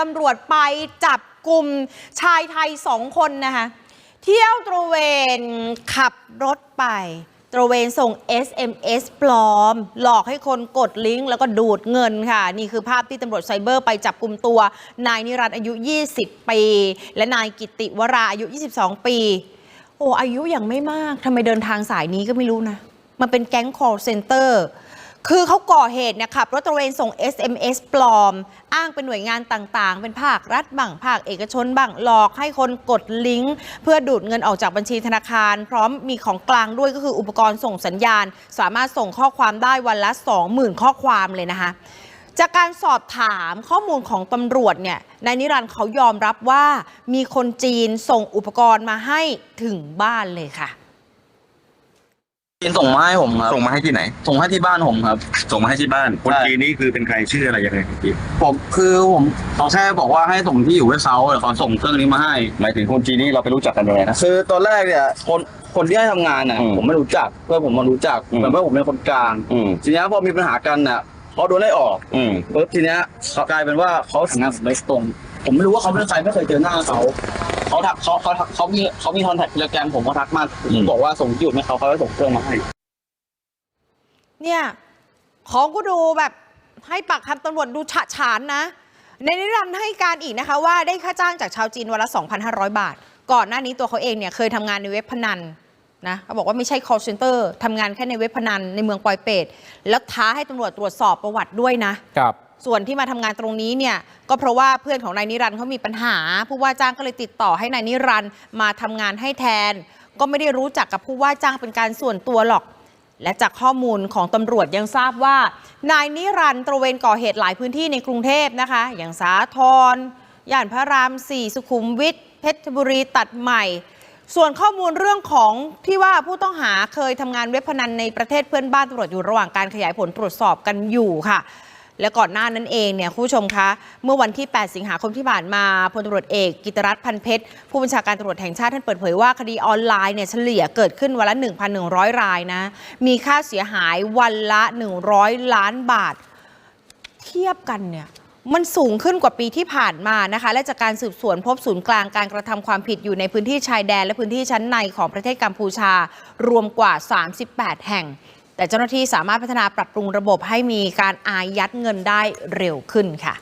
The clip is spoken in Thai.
ตำรวจไปจับกลุ่มชายไทยสองคนนะคะ เที่ยวตระเวนขับรถไป ตระเวนส่ง SMS ปลอม หลอกให้คนกดลิงก์แล้วก็ดูดเงินค่ะ นี่คือภาพที่ตำรวจไซเบอร์ไปจับกลุ่มตัว นายนิรันดร์อายุ 20 ปี และนายกิติวราอายุ 22 ปี โอ้อายุยังไม่มากทำไมเดินทางสายนี้ก็ไม่รู้นะ มันเป็นแก๊ง call center คือเขาก่อเหตุเนี่ยขับรถตระเวนส่ง SMS ปลอม อ้างเป็นหน่วยงานต่างๆ เป็นภาครัฐบ้างภาคเอกชนบ้างหลอกให้คนกดลิงก์ เพื่อดูดเงินออกจากบัญชีธนาคาร พร้อมมีของกลางด้วยก็คืออุปกรณ์ส่งสัญญาณ สามารถส่งข้อความได้วันละ 20,000 ข้อความเลยนะคะ จากการสอบถามข้อมูลของตำรวจเนี่ยนายนิรันดร์เขายอมรับว่ามีคนจีนส่งอุปกรณ์มาให้ถึงบ้านเลยค่ะ จีนส่งมาให้ผมครับ ส่งมาให้ที่ไหน ส่งให้ที่บ้านผมครับ ส่งมาให้ที่บ้าน คนใช่จีนนี่คือเป็นใครชื่ออะไรยังไงครับพี่ผมคือผมเขาแค่บอกว่าให้ส่งที่อยู่เว็บเซาท์แต่เขาส่งเครื่องนี้มาให้ หมายถึงคนจีนนี่เราไปรู้จักกันยังไงนะ คือตอนแรกเนี่ยคนคนที่ให้ทำงานน่ะอืมผมไม่รู้จักเพื่อนผมมารู้จักอืม เหมือนเพื่อนผมเป็นคนกลางอืมทีเนี้ยพอมีปัญหากันน่ะเขาโดนไล่ออกอืมปุ๊บทีเนี้ยเขากลายเป็นว่าเขาถึงงานผมโดยตรง ผมไม่รู้ว่าเขาเป็นใครไม่เคยเจอหน้าเขา เขาทักเขาเขาเขามีเขามีคอนแทคเจอแกนผมเขาทักมาผมบอกว่าส่งที่อยู่ให้เขาเขาก็ส่งเครื่องมาให้ เนี่ย ของก็ดูแบบให้ปากคำตำรวจดูฉะฉานนะ ในนิรันดร์ให้การอีกนะคะ ว่าได้ค่าจ้างจากชาวจีนวันละ 2,500 บาท ก่อนหน้านี้ตัวเขาเองเนี่ยเคยทำงานในเว็บพนันนะเขาบอกว่าไม่ใช่ call center ทำงานแค่ในเว็บพนันในเมืองปอยเปตแล้วท้าให้ตำรวจตรวจสอบประวัติด้วยนะครับ ส่วนที่มาทำงานตรงนี้เนี่ยก็เพราะว่าเพื่อนของนายนิรันดร์เขามีปัญหา ผู้ว่าจ้างก็เลยติดต่อให้นายนิรันดร์มาทำงานให้แทน ก็ไม่ได้รู้จักกับผู้ว่าจ้างเป็นการส่วนตัวหรอก และจากข้อมูลของตำรวจยังทราบว่า นายนิรันด์ตระเวนก่อเหตุหลายพื้นที่ในกรุงเทพนะคะ อย่างสาทรย่านพระราม4สุขุมวิทเพชรบุรีตัดใหม่ ส่วนข้อมูลเรื่องของที่ว่าผู้ต้องหาเคยทำงานเว็บพนันในประเทศเพื่อนบ้านตำรวจอยู่ระหว่างการขยายผลตรวจสอบกันอยู่ค่ะ และก่อนหน้านั้นเองเนี่ยคุณผู้ชมคะ เมื่อวันที่ 8 สิงหาคมที่ผ่านมาพลตำรวจเอกกิตรัตน์พันเพชร ผู้บัญชาการตำรวจแห่งชาติท่านเปิดเผยว่าคดีออนไลน์เนี่ยเฉลี่ยเกิดขึ้นวันละ 1,100 รายนะ มีค่าเสียหายวันละ 100 ล้านบาท เทียบกันเนี่ยมันสูงขึ้นกว่าปีที่ผ่านมานะคะ และจากการสืบสวนพบศูนย์กลางการกระทำความผิดอยู่ในพื้นที่ชายแดน และพื้นที่ชั้นในของประเทศกัมพูชา รวมกว่า 38 แห่ง แต่เจ้าหน้าที่สามารถพัฒนาปรับปรุงระบบให้มีการอายัดเงินได้เร็วขึ้นค่ะ